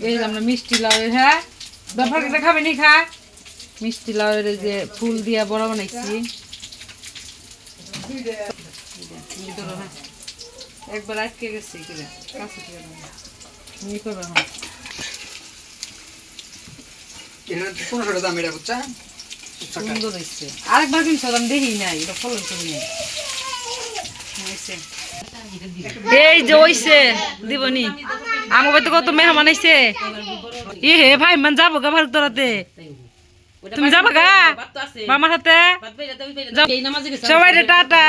এই আমরা মিষ্টি লাউয়ের হ্যাঁ ব্যাপার খাবে নি খা মিষ্টি লাউয়ের যে ফুল দিয়া বড় বানাইছি। একবার আটকে গেছে কাছে। হ্যাঁ। আরেকবার কিন্তু দেখি নাই এটা ফলন করি নাই। এই যে ওইছে দিবনি। আমার বাড়িতে কত মেহমান আইছে? ই হে ভাই মান যাব গা ভারত তোরাতে তুমি যাব গা? মামার হাতে। সবাই রে টাটা।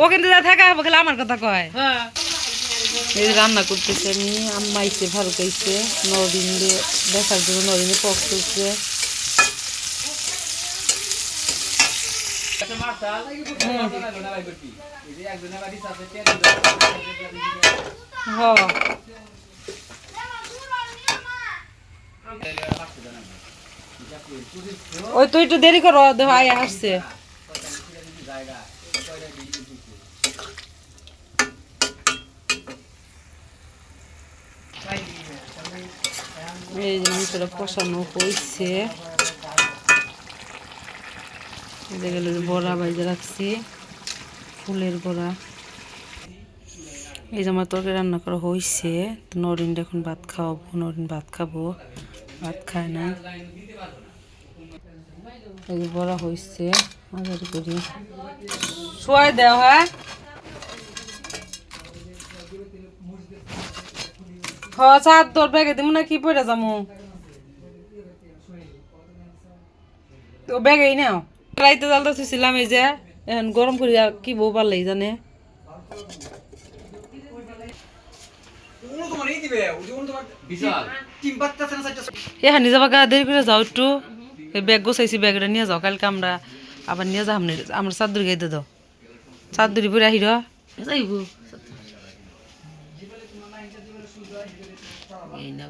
ও কিন্তু যা থাকা হবে গেলে আমার কথা কয়। এই রান্না করতেছে আমি আম্মা আইছে ভালো খাইছে নদিন দিয়ে দেখার জন্য নদিনে পক করছে ওই তুই একটু দেরি করো দেখো আয় আসছে। এই যে মাংসটা কষানো হয়েছে বড়া বাইজে রাখছি, ফুলের বড়া। এই যে আমার তরকারি রান্না করা হয়েছে তো নরিন এখন ভাত খাওয়াবো, নরিন ভাত খাব, ভাত খায় না। বড়া হয়েছে আগারি করি। দেও হ্যাঁ। দিমু না, কি পড়ে যামু? তো ব্যাগেই নাও। রাইতে জালটা থুছিলাম এই যে এখন গরম করে আর কি বউ পারলেই জানে উনো তোমার এই দিবে ওই যে উনো তোমার বিশাল। তিন পাঁচটা আছে না চারটা এ হানি যাবা গা দেরি করে যাও একটু। এই ব্যাগ গোছাইছি ব্যাগটা নিয়ে যাও কালকে আমরা আবার নিয়ে যাও আমরা আমরা চাদুরি গাইতে দাও চাদুরি পরে আহির যাইব এই না